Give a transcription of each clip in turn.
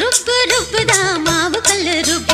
రుబ్బు రుబ్బుదా మావు కళ్ళు రుబ్బు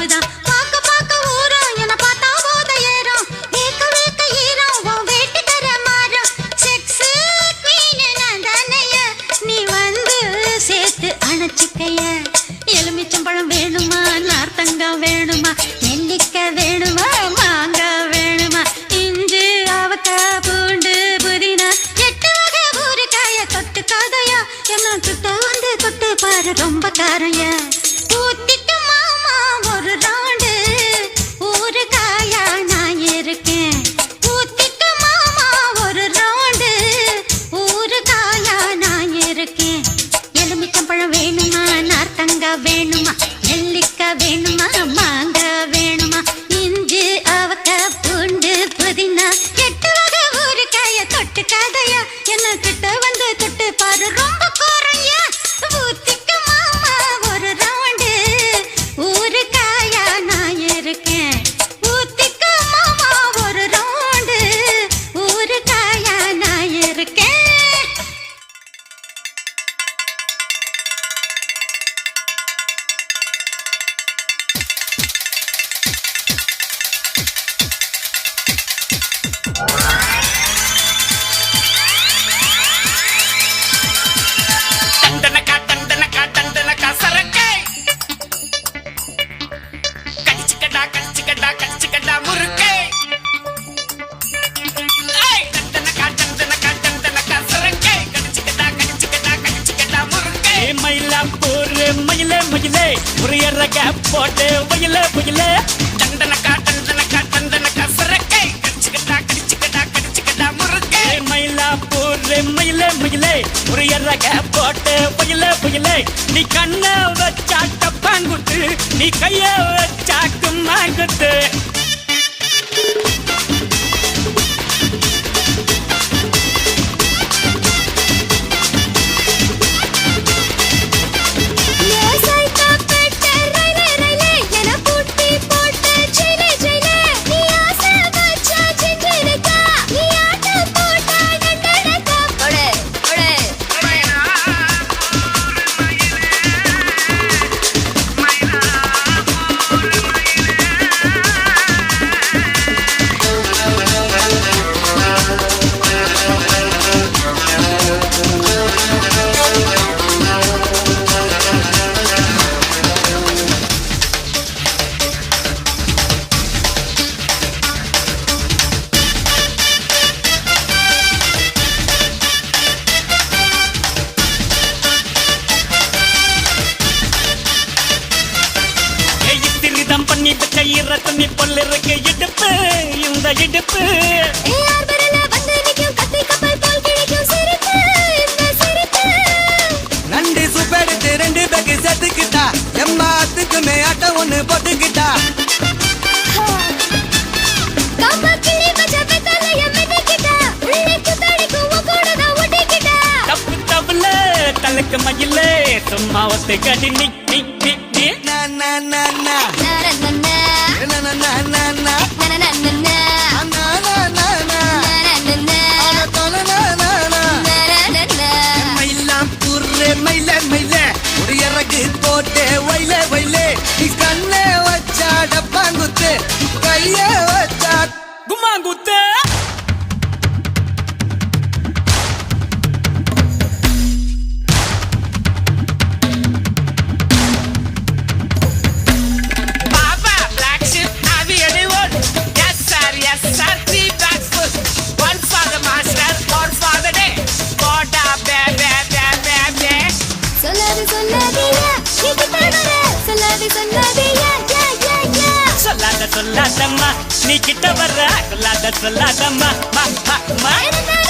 மயிலே மயிலே மயிலே. முறையறக போட்டு புயலே புயலே. நீ கண்ண வச்சாட்ட பாங்குத்து நீ கைய வச்சாக்கு மாங்குத்து. சிரிப்பு நண்டு சுப்பெடுத்து ரெண்டு பேக்கு செத்துக்கிட்டா. எம்மாத்துக்குமே ஆட்ட ஒண்ணு போட்டுக்கிட்டா. தலக்கு மயிலே சும்மா ஒத்து கட்டி நிக் நிக் நிக் நான் நான் நான் लाटा चला मा मा मा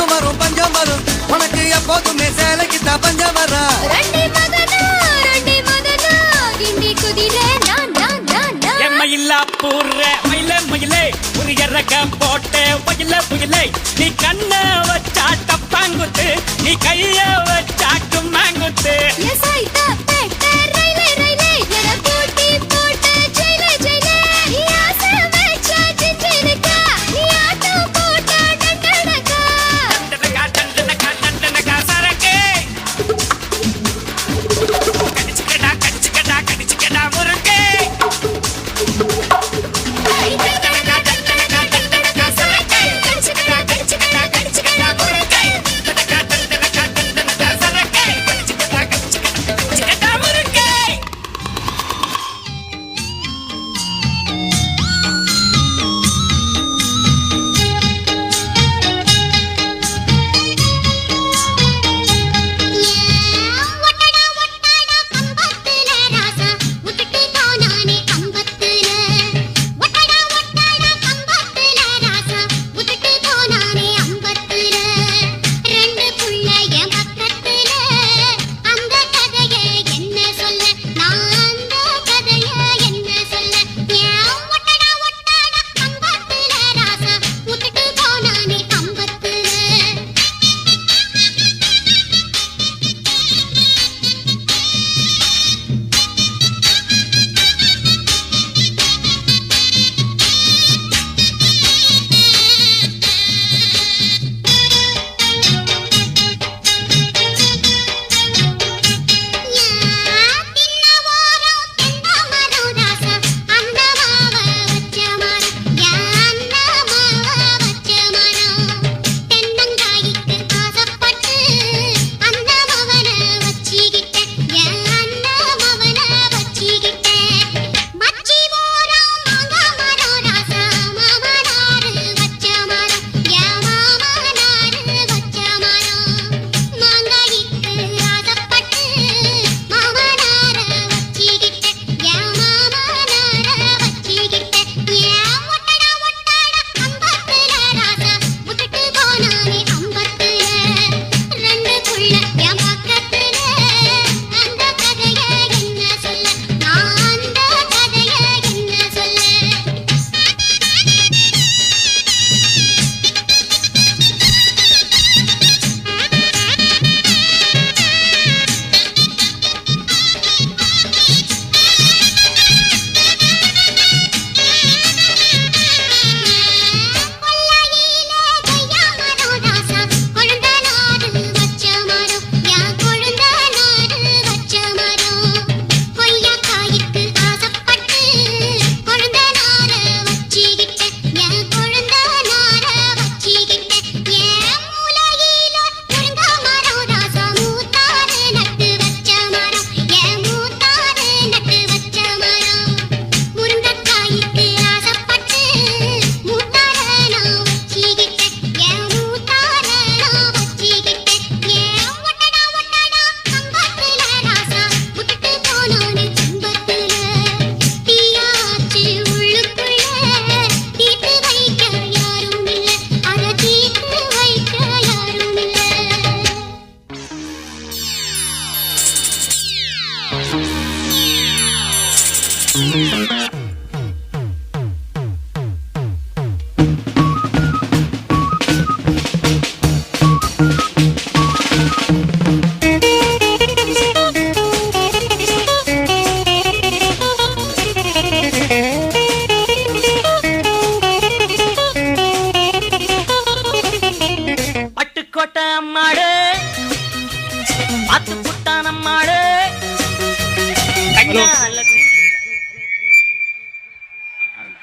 பயம் வரும் பஞ்சம் வரும். உனக்கு எப்போதுமே சேலைக்கு தான் பஞ்சம் வரா. மயிலா பூர்ற மயில மயிலே. ஒரு இறக்கம் போட்டு மயில புயிலே நீ கண்ண வச்சா தப்பாங்குத்து நீ கைய வச்சா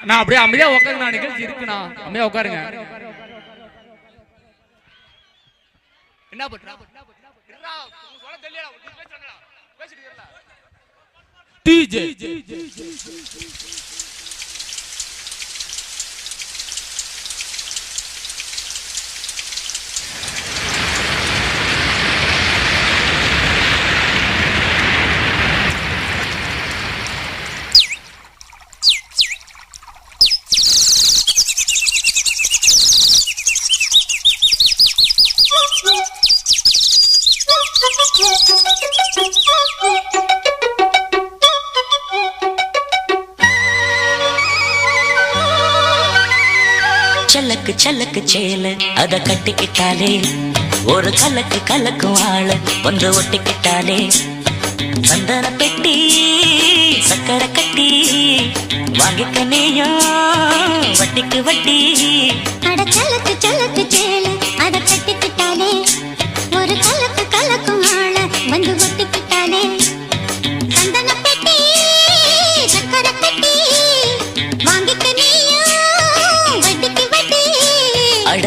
நான் அப்படியே அமைதியா உட்காருங்க நிகழ்ச்சி இருக்குண்ணா. அமைதியா உட்காருங்க என்ன பண்றா? டிஜே. சலக்கு சேல அத கட்டிக்கிட்டாலே. ஒரு கலக்கு கலக்கும் ஆள வந்து ஒட்டிக்கிட்டாலே. சந்தன பெட்டி சக்கரை கட்டி வாங்கிக்க நீயும் வட்டிக்கு வட்டி. அட சலக்கு சலக்கு சேலை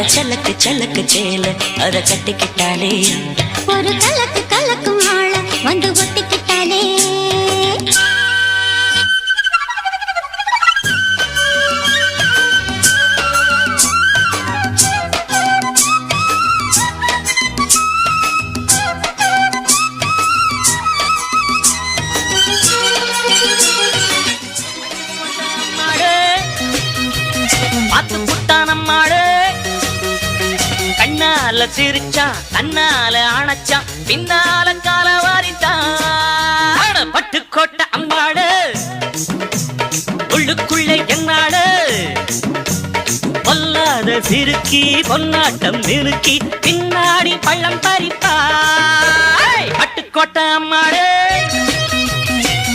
சலக்கு சலக்கு சேல. அத கட்டிக்கிட்டாலே. ஒரு கலக்கு கண்ணால சிரிச்சான் கண்ணால அணைச்சான் பின்னால கால வாரித்தான் பட்டு கோட்டை அம்மாடு உள்ளுக்குள்ளே என்னாடு பொல்லாத சிறுக்கி பொன்னாட்டம் நிறுக்கி பின்னாடி பள்ளம் பறிப்பா. பட்டுக்கோட்டை அம்மாடு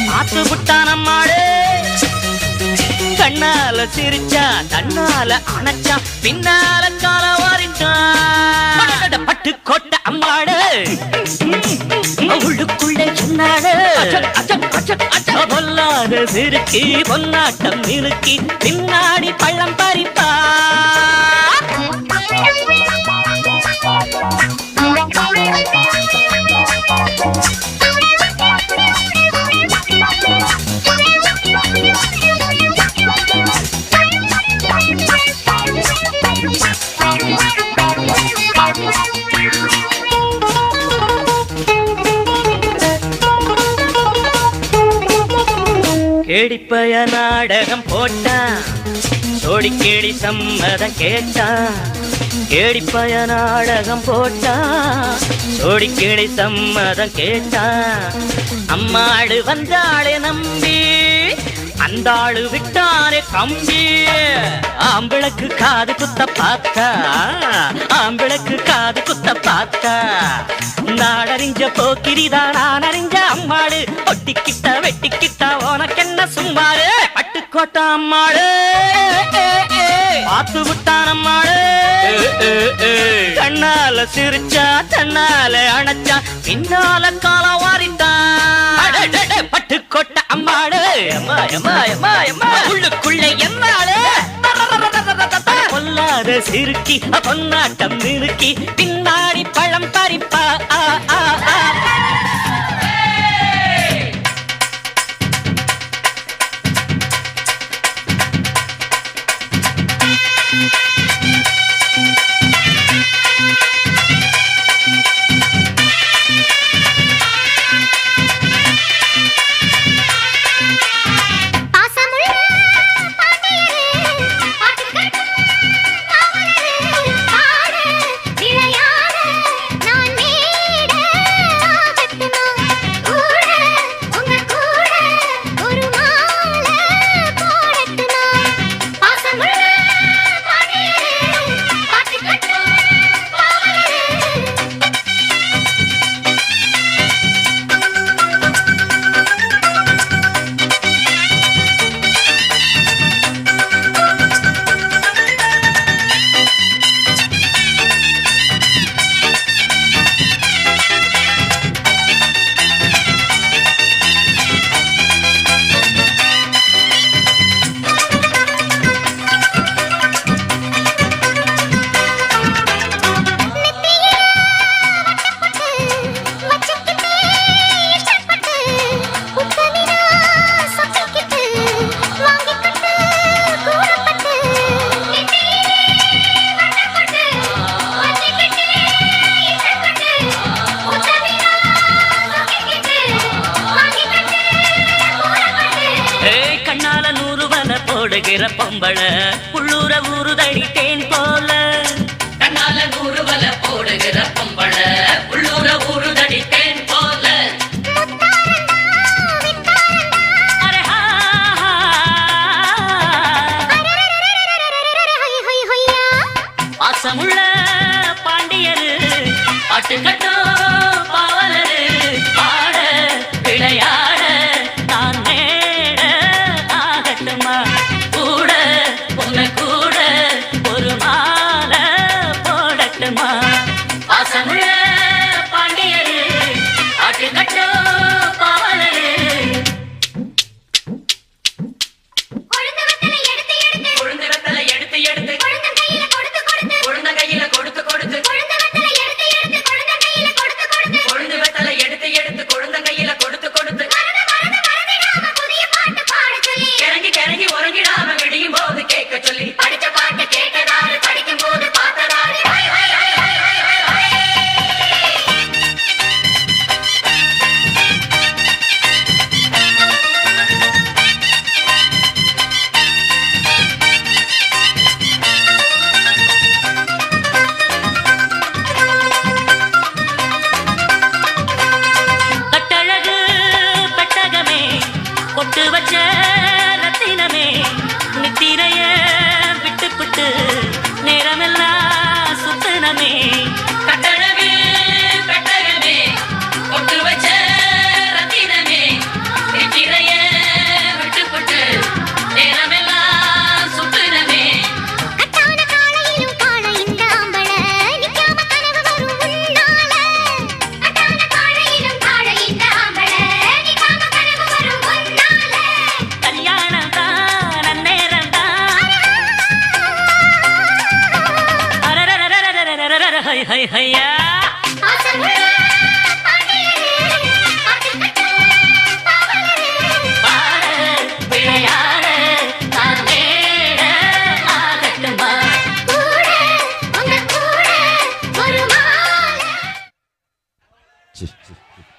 பார்த்து புட்டான் அம்மாடு கண்ணால சிரிச்சா தன்னால அணைச்சா பின்னால கால வாரிட்டான் பட்டு கோட்டை அம்மாடு உள்ளுக்குள்ள சொன்னாடு பொல்லாத சிறுக்கி பொன்னாட்டம் இழுக்கி பின்னாடி பள்ளம் பறிப்பா. கேடிப்பய நாடகம் போட்டான் சோடி கேடி சம்மதம் கேட்டான் கேடிப்பய நாடகம் போட்டான் சோடி கேடி சம்மதம் கேட்டான் அம்மாடு வந்தாளே நம்பி. அந்த ஆளு விட்டாரே கம்பி ஆம்பிளக்கு காது குத்த பார்த்தா. ஆம்பிளக்கு காது குத்த பார்த்தா. நாடறிஞ்ச போக்கிரிதா நான் அறிஞ்ச அம்மாடு ஒட்டிக்கிட்ட வெட்டிக்கிட்ட உனக்கு என்ன சும்மாடு பட்டுக்கோட்டை அம்மாடு பார்த்து விட்டான் அம்மாடு கண்ணால சிரிச்சா தன்னால அணைச்சா பின்னால காலம் வாரிட்டான் உள்ளுக்குள்ள என்னாடு பொல்லாத சிறுக்கி பொன்னாட்டம் நிறுக்கி பின்னாடி பழம் பறிப்பா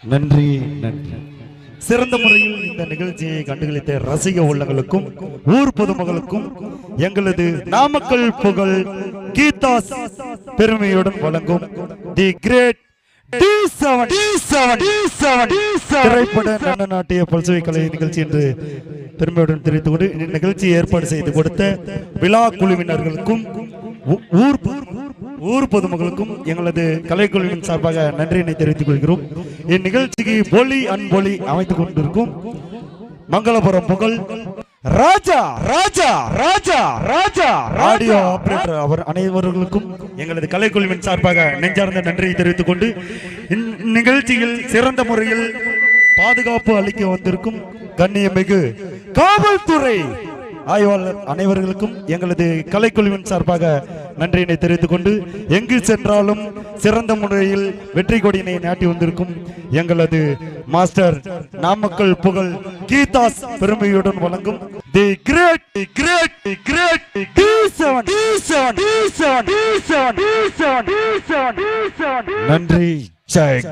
நன்றி நன்றி. சிறந்த முறையில் இந்த நிகழ்ச்சியை கண்டுகளித்த ரசிக உள்ளங்களுக்கும் ஊர் பொதுமக்களுக்கும் எங்களது நாமக்கல் புகழ் கீதாஸ் பெருமையுடன் வழங்கும் தி கிரேட் திரைப்பட நடன நாட்டிய பல்சுவை கலை நிகழ்ச்சி என்று பெருமையுடன் தெரிவித்துக் கொண்டு இந்த நிகழ்ச்சியை ஏற்பாடு செய்து கொடுத்த விழா குழுவினர்களுக்கும் ஊர் ஊர் பொதுமக்களுக்கும் எங்களது கலைக்குழுவின் சார்பாக நன்றியினை தெரிவித்துக் கொள்கிறோம். இந்நிகழ்ச்சிக்கு பொலி அன்பொலி அமைத்துக் கொண்டிருக்கும் மங்களபுரம் புகழ் ராஜா ராஜா ராஜா ராஜா ஆடியோ ஆபரேட்டர் அவர் அனைவர்களுக்கும் எங்களது கலைக்குழுவின் சார்பாக நெஞ்சார்ந்த நன்றியை தெரிவித்துக் கொண்டு இந்நிகழ்ச்சியில் சிறந்த முறையில் பாதுகாப்பு அளிக்க வந்திருக்கும் கண்ணியமிகு காவல்துறை ஆய்வாளர் அனைவர்களுக்கும் எங்களது கலைக்குழுவின் சார்பாக நன்றியினை தெரிவித்துக் கொண்டு எங்கு சென்றாலும் சிறந்த முறையில் வெற்றி கொடியினை நாட்டி வந்திருக்கும் எங்களது மாஸ்டர் நாமக்கல் புகழ் கீதாஸ் பெருமையுடன் வழங்கும் the great the great the great T seven T seven T seven T seven T seven T seven நன்றி ஜெய்